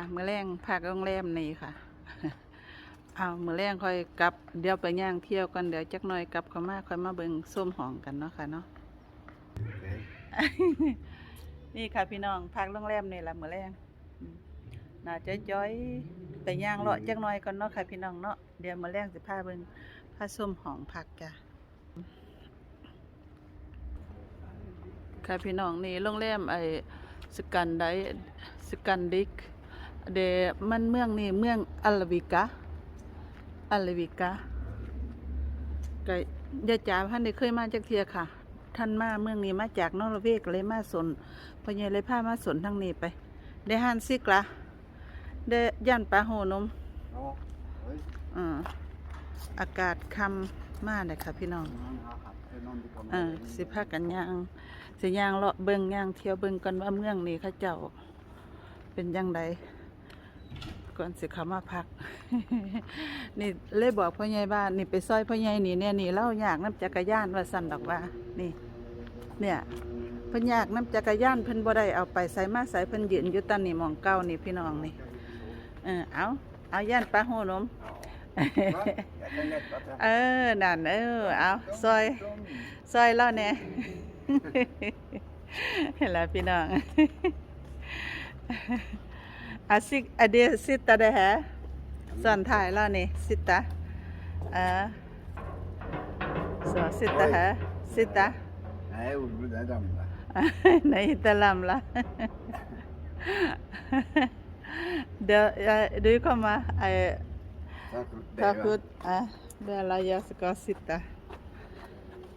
มือแรงพักโรงแรมนี่ค่ะ เอามือแรงค่อยกลับ เดี๋ยวไปย่างเที่ยวกันเดี๋ยวจักหน่อยกลับเข้ามาค่อยมาเบิ่งส้มหองกันเนาะค่ะเนาะ นี่ค่ะพี่น้องพักโรงแรมนี่ละมือแรงน่าจะจ้อยไปย่างเลาะจักหน่อยก่อนเนาะค่ะพี่น้องเนาะ เดี๋ยวมือแรงสิพาเบิ่งพาส้มหองพักจ้ะค่ะพี่น้องนี่โรงแรมไอ้สกันไดสกันดิก เดมันเมืองนี่เมืองอัลวิกาอัลวิกาก็ยายจ๋าท่านได้เคยมาจากเทียค่ะ ท่านมาเมืองนี้มาจากนอร์เวย์ก็เลยมาสนพอใหญเลยพามาสนทางนี้ไป ได้ฮันซิกละได้ย่านปลาโหนม Ja, oj. อ่าอากาศคำมากเลยค่ะพี่น้อง Man har haft det någon du kommer อ่า in i. สิพากันย่างสิย่างเลาะเบิงย่างเที่ยวเบิงกันว่าเมืองนี้เขาเจ้าเป็นยังไง ก่อนสิเขามาพัก นี่เลยบอกพ่อใหญ่บ้านนี่ไปซอยพ่อใหญ่นี่เนี่ยนี่เล่าอยากน้ำจักรยานว่าสั่นดอกว่า นี่ เนี่ยเพิ่นอยากน้ำจักรยานเพิ่นบ่ได้เอาไปใส่มาใส่เพิ่นยืนอยู่ตันนี่มองเก่านี่พี่น้องนี่ เออเอาเอาย่านปลาโหนมเออนั่นเออเอาซอยซอยเล่าเนี่ยเห็นแล้วพี่น้อง อาซิกอเดียซิตาเดฮะสอนถ่ายเล่านี่ซิตาอ่าสอนซิตาฮะซิตา Nej, Olof, det ramlar. ในตะลำละเดี๋ยวเอ่อดูเข้ามาไอ้ Tack, ทาคุดอะเดี๋ยวเรายาสกอซิตา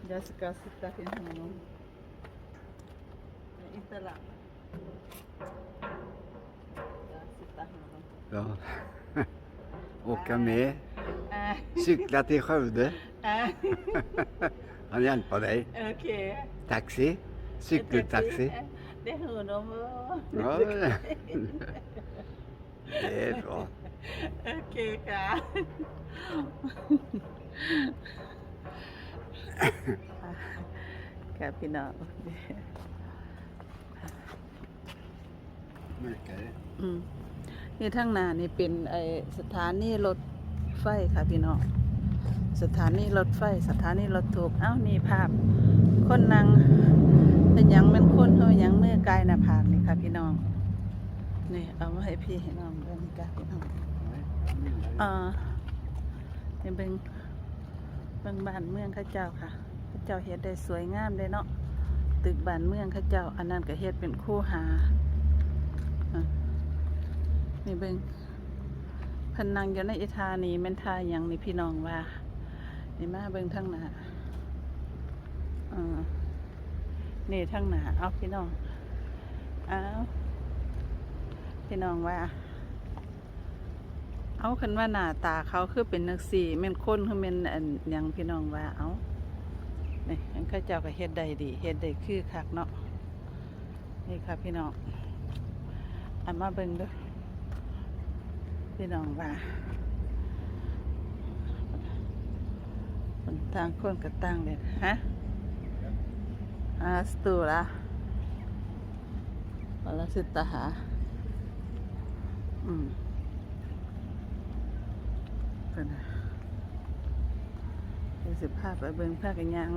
ยาสกอซิตาที่หัวนมในตะลำ Ja. Åka med. อ่า Cykla till Skövde. อ่า Han hjälper dig. โอเค Taxi. Cykeltaxi. ได้หัวนม Ja, det är bra. โอเคค่ะค่ะพี่ นี่ทั้งหน้านี่เป็นไอสถานีรถไฟค่ะพี่น้องสถานีรถไฟ สถานีรถถูกเอ้านี่ภาพ คนนั่งเป็นยังเป็นคนเฮายังเมื่อกายหน้าผากนี่ค่ะพี่น้องนี่เอามาให้พี่ให้น้องเบิ่งกันพี่น้อง Nej, jag gillar det. อ่านี่เบิ่งเบิ่งบ้านเมืองข้าเจ้าค่ะข้าเจ้าเฮ็ดได้สวยงามเลยเนาะตึกบ้านเมืองข้าเจ้า อันนั้นก็เฮ็ดเป็นคู่หา นี่เบิงเพิ่นนั่งอยู่ในอิธานี่แม่นทาหยังนี่พี่น้องว่า นี่มาเบิงทางหน้าอ่านี่ทางหน้าเอาพี่น้องเอาพี่น้องว่า เอาคันว่าหน้าตาเขาคือเป็นนักสีแม่นคนคือแม่นอันยังพี่น้องว่าเอานี่อันเขาเจ้าก็เฮ็ดได้ดีเฮ็ดได้คือคักเนาะนี่ค่ะพี่น้องเอามาเบิ่งด้อ พี่น้องว่าคนต่างคนก็ต่างเลยฮะอาสตูละวลาสิตาหาอืมเพิ่นน่ะเดี๋ยวสิพาไปเบิ่งพากันย่าง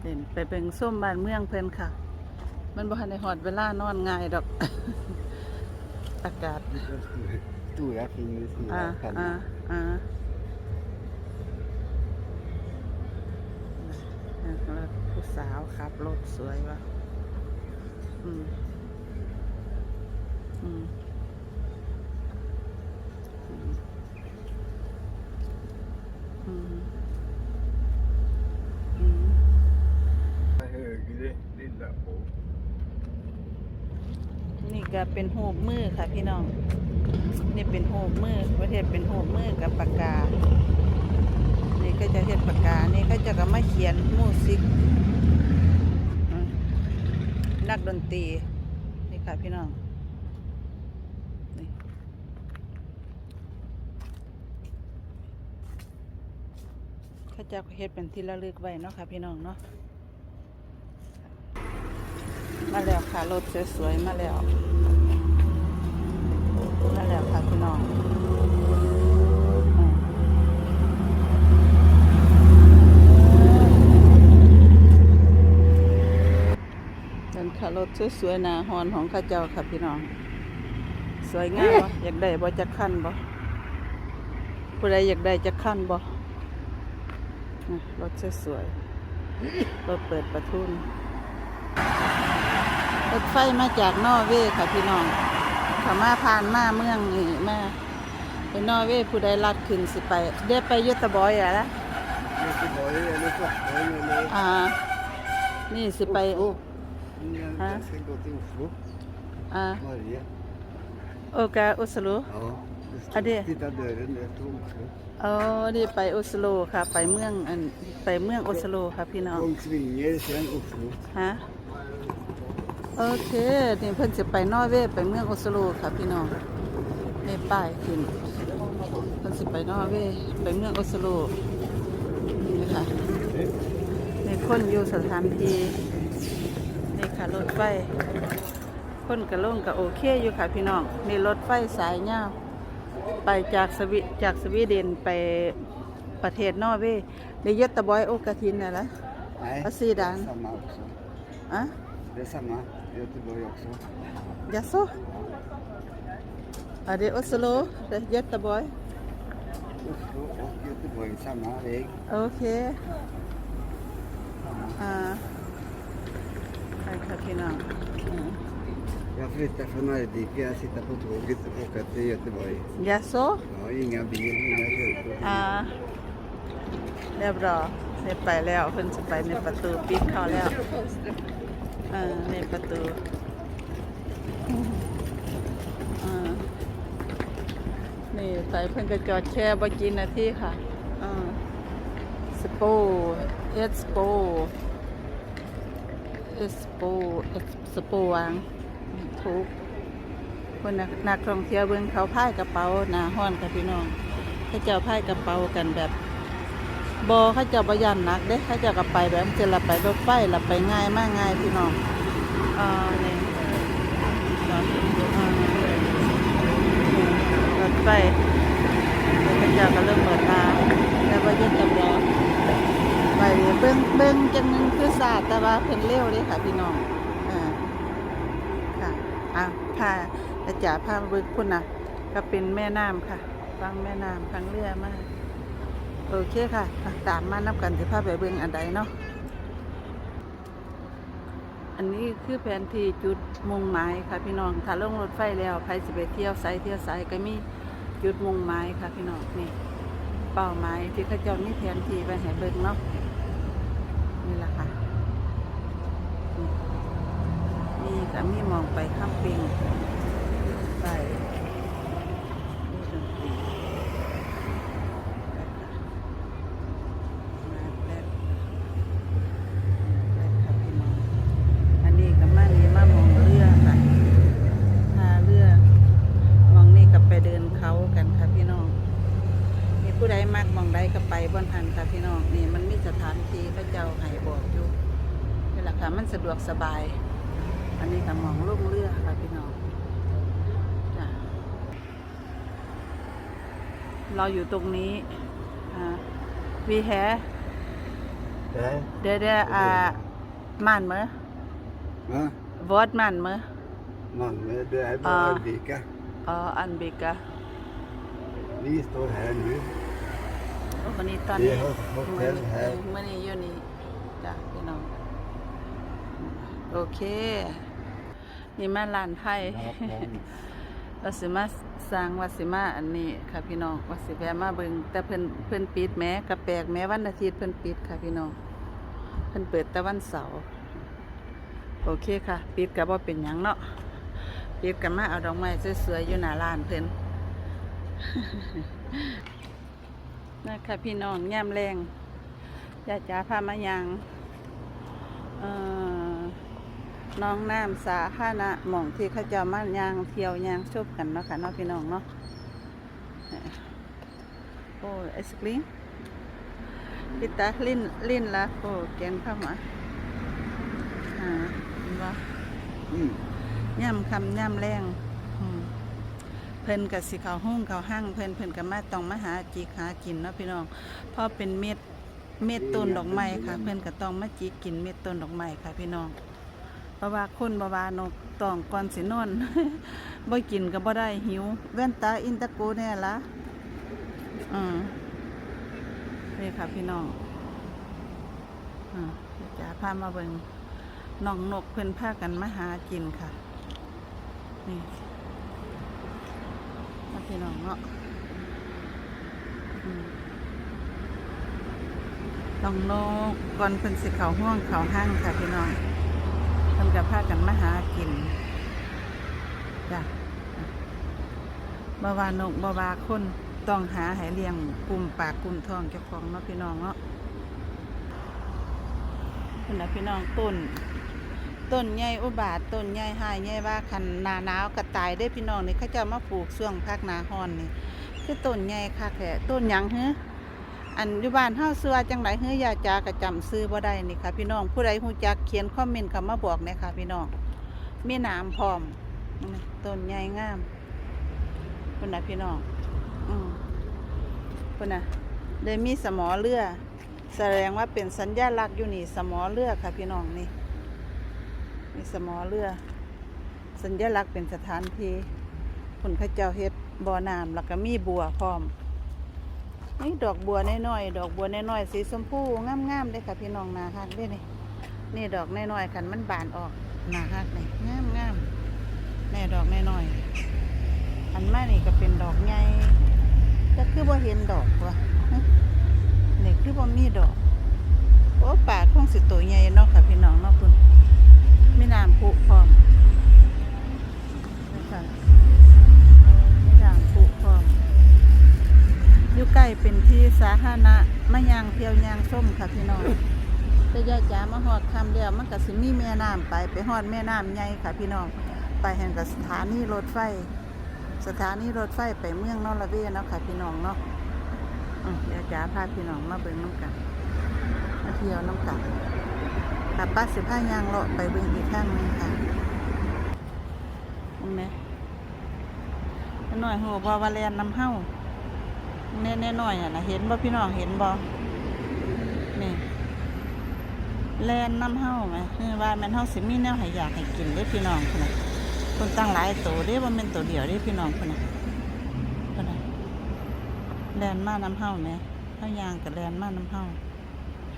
เด่นไปเบิ่งส้มบ้านเมืองเพิ่นค่ะ มันบ่ทันได้ฮอดเวลานอนง่ายดอก อากาศ Stora fingret i อ่า pennan. อ่าอ่าแล้วผู้สาวขับรถสวยวะอืม อืมอืมอืมอืมนี่ก็เป็นหูบมือค่ะพี่น้อง นี่เป็นหูบมือประเทศเป็นหูบมือกับปากกา นี่ก็จะเฮ็ดปากกา นี่ก็จะก็มาเขียนมูสิกนักดนตรี นี่ค่ะพี่น้องนี่เขาจะเฮ็ดเป็นที่ระลึกไว้เนาะค่ะพี่น้องเนาะ มาแล้วค่ะรถสวยๆมาแล้ว นั่นแหละค่ะพี่น้องเป็นขารถสวยๆนาฮอนของข้าเจ้าค่ะพี่น้อง สวยงามบ่อยากได้บ่จะขั้นบ่ผู้ใดอยากได้จะขั้นบ่รถสวยๆรถเปิดประทุนรถไฟมาจากนอเวย์ค่ะพี่น้อง ขามาผ่านมาเมืองนี่มาไปนอร์เวย์ผู้ใดลัดขึ้นสิไปเดี๋ยวไปยุตบอยอะละ Göteborg eller Stockholm eller อ่า นี่สิไป Oslo. Jag Hä? ska gå till Oslo. อ่า Norge. โอกาอุสโล Ja. Ja, det- Titta dörren, det är till Oslo. อ๋อนี่ไปอุสโลค่ะ ไปเมืองอันไปเมืองอุสโลค่ะพี่น้อง Kongsvinger, sen Oslo. ฮะ โอเคนี่เพิ่นสิไปนอร์เวย์ไปเมืองอุสโลค่ะพี่น้องนี่ป้ายขึ้นเพิ่นสิไปนอร์เวย์ไปเมืองอุสโลนี่ค่ะนี่คนอยู่สถานที่นี่ค่ะรถไฟคนกระล่งกับโอเคอยู่ค่ะพี่น้องนี่รถไฟสายยาวไปจากสวิจากสวีเดนไปประเทศนอร์เวย์ในยตบอยโอกาทินน่ะละ Nej, Vad säger det är den? samma också. อะ Det är samma i Göteborg också. ยาโซอะเดออสโลเดยตบอย Oslo och Göteborg, samma väg. โอเคอ่าไปค่ะพี่น้องอืม Jag flyttar från Arvika, jag sitter på tåget och åker till Göteborg. ยาโซ Ja, inga bil, inga körkort. อ่าเรียบร้อยเรียบไปแล้วเพิ่นจะไปในประตูปิดเข้าแล้ว อ่าในประตูอ่านี่ไปเพิ่นก็จอดแช่บ่กี่นาทีค่ะอ่าสโปเอสโปเอสโปเอสโปวางถูกคนนักนักท่องเที่ยวเบิ่งเขาพายกระเป๋าหน้าห้อนค่ะพี่น้องเขาเจ้าพายกระเป๋ากันแบบ บอเขาเจ้าบยันหนักเด้เขาเจ้าก็ไปแบบจะละไปรถไฟละไปง่ายมากง่ายพี่น้องอ่านี่ยรถไฟเขาเจ้าก็เริ่มเปิดตาแต่ว่ายึดจำรอไปเบิ้งเบิ้งจังหนึงคือศาสตร์แต่ว่าเพิ่นเร็วเลยค่ะพี่น้องอ่าค่ะอะพาอาจารย์พามาเบิ้งพุ่นน่ะก็เป็นแม่น้ำค่ะฟังแม่น้ำฟังเรือมาก โอเคค่ะ ตามมานับกันที่ภาพไปเบิ่งอันใดเนาะ อันนี้คือแผนที่จุดมุ่งหมายค่ะพี่น้องถ้าลงรถไฟแล้วใครสิไปเที่ยวไซเที่ยวไซก็มีจุดมุ่งหมายค่ะพี่น้องนี่ เป้าหมายที่เขาเจ้ามีแผนที่ไปให้เบิ่งเนาะ นี่แหละค่ะมนี่ก็มีมองไปข้ามปิงไป นี่ดนตรีมาแป๊บแป๊บค่ะพี่น้องอันนี้ก็มานี่มามองเรือค่ะท่าเรือ มองนี่ก็ไปเดินเขากันค่ะพี่น้อง มีผู้ใดมักมองใดก็ไปบนหันค่ะพี่น้อง นี่มันมีสถานที่พระเจ้าให้บอกอยู่นี่แหละค่ะมันสะดวกสบาย อันนี้ก็มอง ลุ่งเรือค่ะพี่น้องจ้ะเราอยู่ตรงนี้วีแฮ Där. เดี๋ยวเดี๋ยวอ่ามันเมื่อ Va? วอดมันเมื่อ Malmö, det är Ja. bara Arvika. อ๋ออันเบกะ Vi står här nu. โอ้คนนี้ตอน Vi นี้ har hotell här. เมื่อนี้อยู่นี่จ้ะพี่ น้องโอเคนี่มาลานไทยเราสิมาสร้างวัดสิมาอันนี้ค่ะพี่น้องวัดสิแวะมาเบิงแต่เพิ่นเพิ่นปิดแม้กระแปลกแม้วันอาทิตย์เพิ่นปิดค่ะพี่น้องเพิ่นเปิดแต่วันเสาร์โอเคค่ะ ปิดก็บ่เป็นหยังเนาะปิดก็มาเอาดอกไม้สวยๆอยู่หน้าร้านเพิ่นนะคะพี่น้องย่ามแรงยาจ๋าพามายางเอ่อ น้องน้ำสาธารณะหม่องที่เขาเจะมายางเที่ยวยางชบกันเนาะค่ะเนาะพี่น้องเนาะโอ้ไอศกรีมพิตาลิ้นลิ้นละโอ้แกงข้าวหมาอ่าเห็นบ่ Mm. ย่ำคำย่ำแรงอืมเพิ่นกับสิเขาหุ้งเขาห้างเพิ่นเพิ่นกับมาต้องมาหาจิกหากินเนาะพี่น้องเพราะเป็นเม็ดเม็ดต้นดอกไม้ค่ะ เพิ่นก็ต้องมาจิกกินเม็ดต้นดอกไม้ค่ะพี่น้อง บาวาคนบาวานกต้องก่อนสินอนบ่กินก็บ่ได้หิวแว่นตาอินตะโกแน่ละอืมนี่ค่ะพี่น้องอ่าจะพามาเบิ่งน้องนกเพิ่นพากันมาหากินค่ะ นี่มาพี่น้องเนาะน้องนกก่อนเพิ่นสิเขาห้องเขาห้างค่ะพี่น้อง พิ่นกับพากันมาหากินจ้ะบาวานกบาวาคนต้องหาให้เลี้ยงกลุ่มปากกลุ่มทองเจ้าของเนาะพี่น้องเนาะคุณนะพี่น้องต้นต้นใหญ่อุบาทต้นใหญ่หายใหญ่ว่าคันนาหนาวกระตายได้พี่น้องนี่เขาเจะมาปลูกช่วงภาคนาฮอนนี่คือต้นใหญ่ค่ะแค่ต้นยังเฮ้ อันอยู่บ้านเฮาซื้อว่าจังไดเฮ้ยาจากระจำซื้อบ่ได้นี่ค่ะพี่น้องผู้ใดฮู้จักเขียนคอมเมนต์เข้ามาบอกน่ยค่ะพี่น้องมีน้ำพร้อมต้นใหญ่งามพุ่นน่ะพี่น้องอืมพุ่นน่ะได้มีสมอเรือ แสดงว่าเป็นสัญญาลักษณ์อยู่นี่สมอเรือค่ะพี่น้องนี่มีสมอเรือ สัญญลักษณ์เป็นสถานที่คนเข้าเจ้าเฮ็ดบ่อน้ำแล้วก็มีบัวพร้อม นี่ดอกบัวน้อยๆดอกบัวน้อยๆสีชมพูงามๆเลยค่ะพี่น้องนาฮักด้นี่นี่ดอกน้อยๆคันมันบานออกนาฮักนี่งามๆแน่ดอกน้อยๆอันมานี่ก็เป็นดอกใหญ่ก็คือบ่เห็นดอกวะฮะนี่คือบ่มีดอกโอ้ป่าคงสิตัวใหญ่เนาะค่ะพี่น้องเนาะคุณมีน้ำพุพร้อม ใกล้เป็นที่สาธารณะมะยางเที่ยวยางส้มค่ะพี่น้องแต่ยายจ๋ามาหอดคำเดียวมันก็สิมีแม่น้ำไปไปหอดแม่น้ำใหญ่ค่ะพี่น้อง ไปแห่งกับสถานีรถไฟ สถานีรถไฟไปเมืองนอร์เวย์เนาะค่ะพี่น้องเนาะอืมเดี๋ยจ๋าพาพี่น้องมาเบิ่งน้ำกันมาเที่ยวน้ำกันค่ะป้าสิผ้ายางเลาะไปเบิ่งอีกข้างหนึงค่ะเห็นไหมหน่อยโหบอวาแลนน้ำเฮ้า แน่แน่หน่อยอะนะเห็นบ่พี่น้องเห็นบ่นี่แลนน้ำเฮ้าไหมว่าแมันเฮ้าสิมีแนวให้อยากให้กินได้พี่น้องคนน่ะคนตั้งหลายตัวเด้ว่าเป็นตัวเดียวเด้พี่น้องคนน่ะคนน่ะแลนมาน้ำเฮ้าไหมเฮ้ายางกับแลนมาน้ำเฮ้า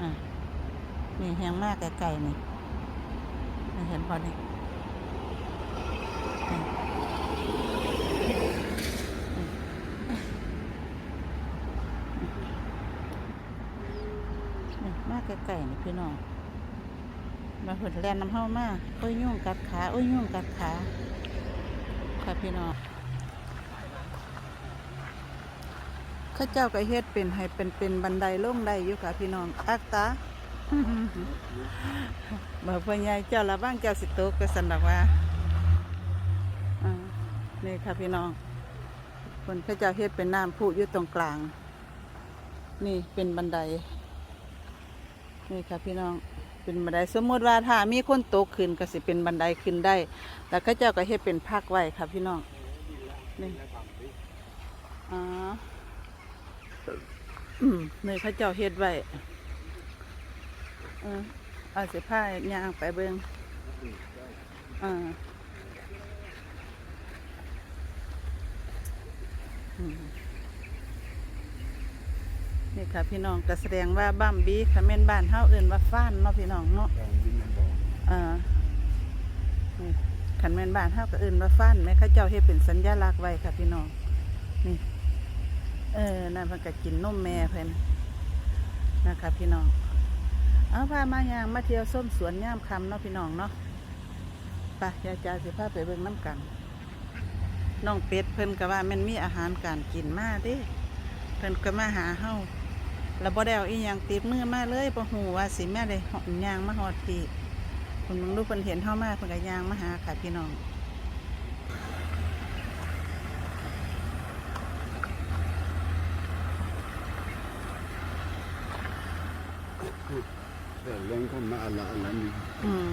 อ่านี่แหงมากไกลๆนี่นี่เห็นพอนี่นี่นี่มาก ไกลๆนี่พี่น้อง มาหุ่นแลนน้ำเห้ามาโอ้ยยุ่งกัดขาโอ้ยยุ่งกัดขาค่ะพี่น้องเข้าเจ้าก็เฮ็ดเป็นให้เป็นเป็นบันไดลงได้อยู่ค่ะพี่น้องอักตาบอกพ่อใหญ่เจ้าละบ้างเจ้าสิโตกก็สันดอกว่าอ่านี่ค่ะพี่น้องคนพระเจ้าเฮ็ดเป็นน้ำพุอยู่ตรงกลาง นี่เป็นบันได นี่ค่ะพี่น้องเป็นบันไดสมมติว่าถ้ามีคนโตกขึ้นก็สิเป็นบันไดขึ้นได้ แต่ข้าเจ้าก็เฮ็ดเป็นพักไว้ค่ะพี่น้องนี่อ๋ออืมนี่ข้าเจ้าเฮ็ดไว้เออเอาสิผ้ายางไปเบิงอ่าอืม นี่ค่ะพี่น้องก็แสดงว่าบ้ามบีค่ะแม่นบ้านเฮาเอื่นว่าฟ้านเนาะพี่น้องเนาะอ่านี่ขันแม่นบ้านเฮาก็เอื่นว่าฟ้านแม่เข้าเจ้าเฮ็ดเป็นสัญลักษณ์ไว้ค่ะพี่น้องนี่เออนั่นเพิ่นก็กินนมแม่เพิ่นนะคะพี่น้องเอาพามายางมาเที่ยวส้มสวนย่ามคำเนาะพี่น้องเนาะไปยายจาสิพาไปเบิ่งน้ำกันน้องเป็ดเพิ่นก็ว่ามันมีอาหารการกินมาเด้เพิ่นก็มาหาเฮา แล้วบ่ได้เอาอีหยังติดมือมาเลยบ่ฮู้ว่าสิแม่ได้หอนยางมาฮอดพี่เพิ่นมึงดูเพิ่นเห็นเฮามาเพิ่นก็ย่างมาหาค่ะพี่น้อง Den kommer alla, alla nu. อืม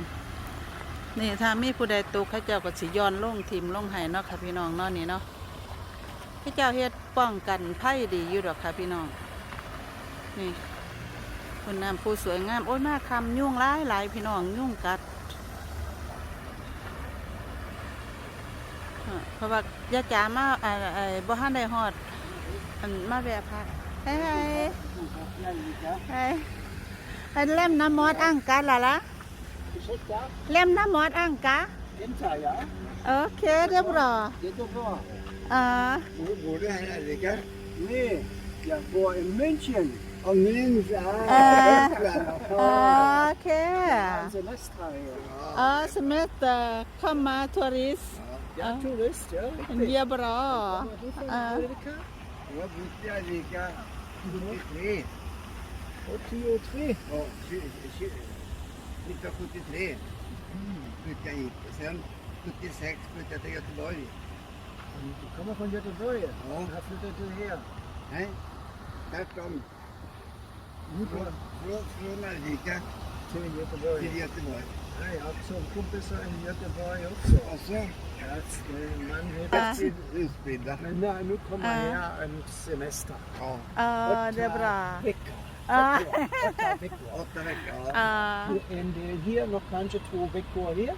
นี่ถ้ามีผู้ใดตกเขาเจ้าก็สิย้อนลงทิมลงให้เนาะค่ะพี่น้องเนาะนี่เนาะเขาเจ้าเฮ็ดป้องกันภัยดีอยู่ดอกค่ะพี่น้อง นี่คุณน้ำผู้สวยงาม โอ้ยมาคำยุ่งหลายหลายพี่น้องยุ่งกัดอ่าเพราะว่าย่าจ๋ามาเอ่อเอ่อบ่ทันได้ฮอดอันมาแวะพักเฮ้ยเฮ้ยเฮ้ยเล่มน้ำมอดอ่างกาล่ะล่ะเล่มน้ำมอดอ่างกา Inter, ja. โอเคเรียบร้อย Det går bra. อ่า Hvor bor du her, Erika? Nee, jeg bor in München. Og Nins er Eh. Østland. โอเค Ein Semester her. อ๋อสมัยแต่เข้ามาทัวริส Ja, Tourist, ja. เรียบร้อย Wovon Ah. Erika? Du har bodd i Erika 73. 83. Og tjue- tjue- 1973 flyttet jeg hit. Sen 76 flyttet jeg til Göteborg. Du kommer von Göteborg. Ja. Här flyttar du her. Nej, tvärtom. Från, från, från Erika Till Göteborg. till Göteborg. Nej, jag har två kompisar i Göteborg också. Och så Ja, man vet Ah. inte. utspridda. Men nej, nu kommer Ah. jag en semester. Ja, เออเรียบร้อย veckor. อ่า Åtta veckor. åtta veckor. อ่า En del hier, noch manche två veckor hier.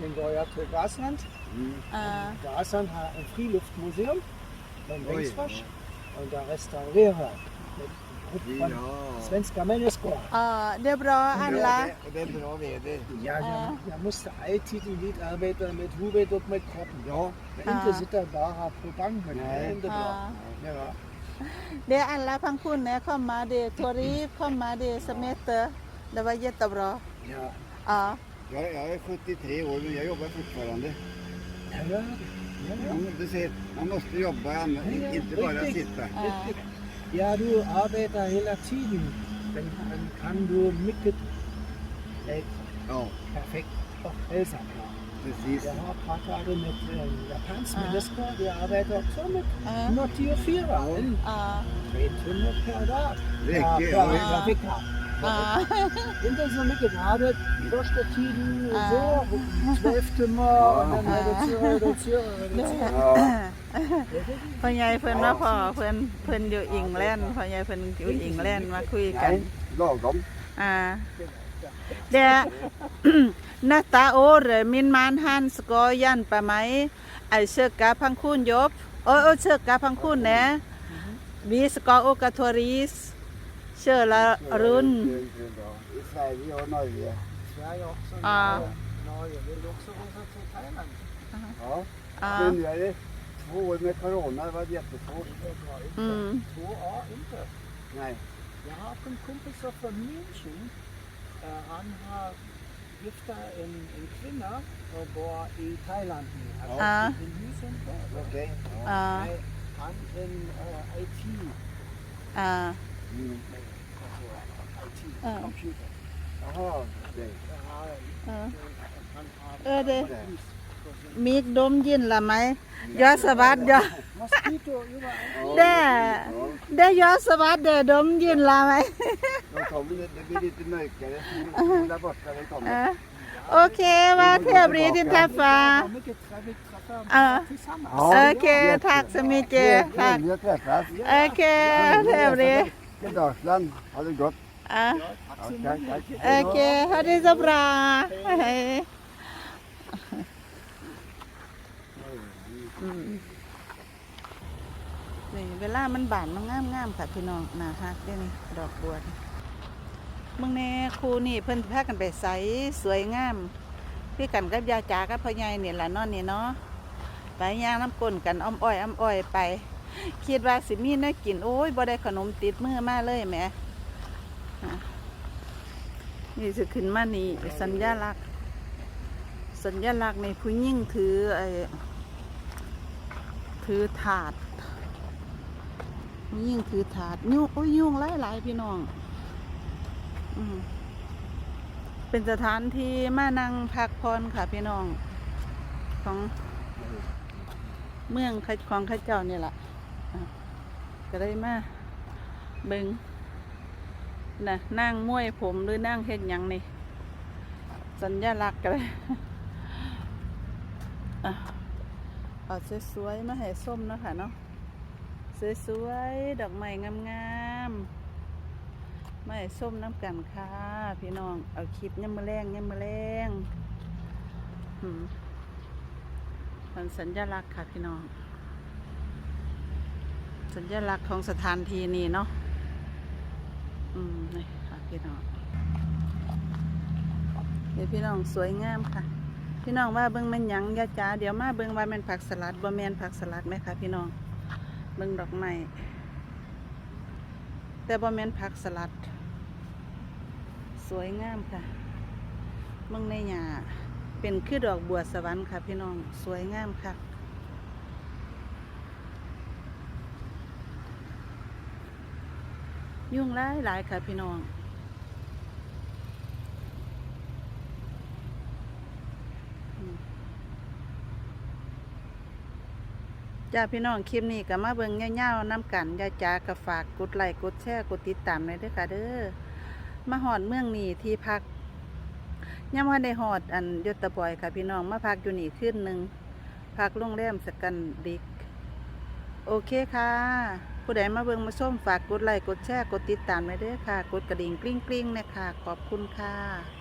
Dann går jag till Grasland. Mm. อ่า Grasland har en friluftmuseum beim Oj, Bengtsfors. ja. Und da restaurerer mit Gruppen von Ja. svenska människor. อ่าเรียบร้อยอัน Bra ละ ve- Och det är bra väder. Ja, Ah. jag, jag måste alltid lite arbeta med huvudet och med kroppen. Ja, Jag Ah. inte sitta bara på banken. Det Nej. är inte อ่า bra. ja. เดี๋ยวอันละพังคุณเนี่ยเข้ามาเดทัวริสเข้ามาเดสเมเตอร์เดี๋ยวว่าเย็ดตบรอ Ja. อ่า Jag, jag är 73 år men jag jobbar fortfarande. Ja, ja. ja, ja. Man, du ser, man måste jobba, an- inte bara Riktigt. sitta. อ่า Ja, du arbeiter hela tiden. Dann kann du mycket hälsa. Ah. Ah. Ah. Ja. Perfekt. Och hälsa klar. Precis. Jag har pratat med en japansk ah. människa. Vi arbetar också med ah. 84. Ja. Ah. 300 per dag. Räcker. Ja, ah. อ่า Inte så mycket. Vi hade första tiden Ah. så, 12 timmar. Och then Ah. reducerar, reducerar, reducerar. Ja, พ่อใหญ่เพิ่นว่าพ่อเพิ่นเพิ่นอยู่อิงแลนด์พ่อใหญ่เพิ่นอยู่อิงแลนด์มาคุยกัน nej, lagom. อ่าเดี๋ยว nästa år min man han ska hjälpa mig att söka pensionjobb och, och söka pension nä vi ska åka turist köra runt I Sverige och Norge. Sverige också. Ah. Norge. Vill också åka till Thailand? Ja. Ja. Men nu är det två år med corona, det var jättesvårt. Mm. Två år inte. Nej. Jag har en kompis från München. Han har gifta en, en kvinna och bor i Thailand nu. Han Ja. har en husen där. Okej. Ja. อ่า Nej, Han en IT. อ่า Mm. IT. Ja. Computer. Jaha, okej. Jag har, เออ han har เออเด polis. มีดมยินละไหมยอสวัสดยอ Mosquito überall. Det, det gör så vad det de gillar mig. De kommer, det- det blir lite mörkare. Solen där borta, den kommer. Ja. Okej, vad trevligt att träffa. Det var mycket trevligt att träffa Ja. tillsammans. Okej, tack så mycket. Tack. Trevligt att träffas. Okej, trevligt. Till Dalsland. Ha det gott. Ja. Ja, tack, tack. Okej, ha det så bra. Hej. อืมนี่เวลามันบานมันงามงามๆค่ะพี่น้องน่าฮักเด้นี่ดอกบัวนี่เมื่อแน่ครูนี่เพิ่นพากันไปใสสวยงามพี่กันกับยาจ๋ากับพ่อใหญ่นี่ล่ะเนาะนี่เนาะไปย่างน้ำก้นกันอ้อมอ้อยอ้อมอ้อยไป คิดว่าสิมีแน่ากิน โอ้ยบ่ได้ขนมติดมือมาเลยแม่นี่สิขึ้นมานี่สัญญาลักษณ์สัญญาลักษณ์ในผู้ยิ่งถือไอ้ถือถาดยิ่งถือถาดยุ่งโอ้ยยุ่งหลายหลายๆพี่น้องอืมเป็นสถานที่มานั่งพักผ่อนค่ะพี่น้องของเมืองของข้าเจ้านี่แหละ ก็ได้มาเบิงนะนั่งมวยผมหรือนั่งเฮ็ดยังนี่สัญญลักษณ์ก็เลยเอาสวยๆมาให้ส้มเนาะค่ะเนาะสวยๆดอกไม้งามๆมาให้ส้มน้ำกันค่ะ พี่น้องเอาคลิปย่ำมะแรงย่ำมะแรงอันสัญลักษณ์ค่ะพี่น้อง สัญลักษณ์ของสถานที่นี้เนาะ อืมนี่ค่ะพี่น้องเดี๋ยวพี่น้องสวยงามค่ะ พี่น้องว่าเบิ้งมันยังยาจ๋าเดี๋ยวมาเบิ้งว่ามันผักสลัดบ่แมนผักสลัดไหมคะพี่น้อง เบิ้งดอกไม้แต่บ่แมนผักสลัด สวยงามค่ะเบิ้งในหญ้าเป็นคือดอกบัวสวรรค์ค่ะ พี่น้องสวยงามค่ะ ยุ่งหลายหลายค่ะพี่น้อง จ้าพี่น้องคลิปนี้ก็มาเบิ่งเงาวๆน้ำกันยาจาก็ฝากกดไลค์กดแชร์กดติดตามเลยเด้อค่ะเด้อมาหอดเมืองนี้ที่พักย่ำว่าได้หอดอันยศตะบอยค่ะพี่น้องมาพักอยู่นี่ขึ้นหนึ่งพักโรงแรมสกันดิก โอเคค่ะ ผู้ใดมาเบิ่งมาส้มฝากกดไลค์กดแชร์กดติดตามไว้ด้วยค่ะ กดกระดิ่งกริ้งกริ้งๆนะคะขอบคุณค่ะ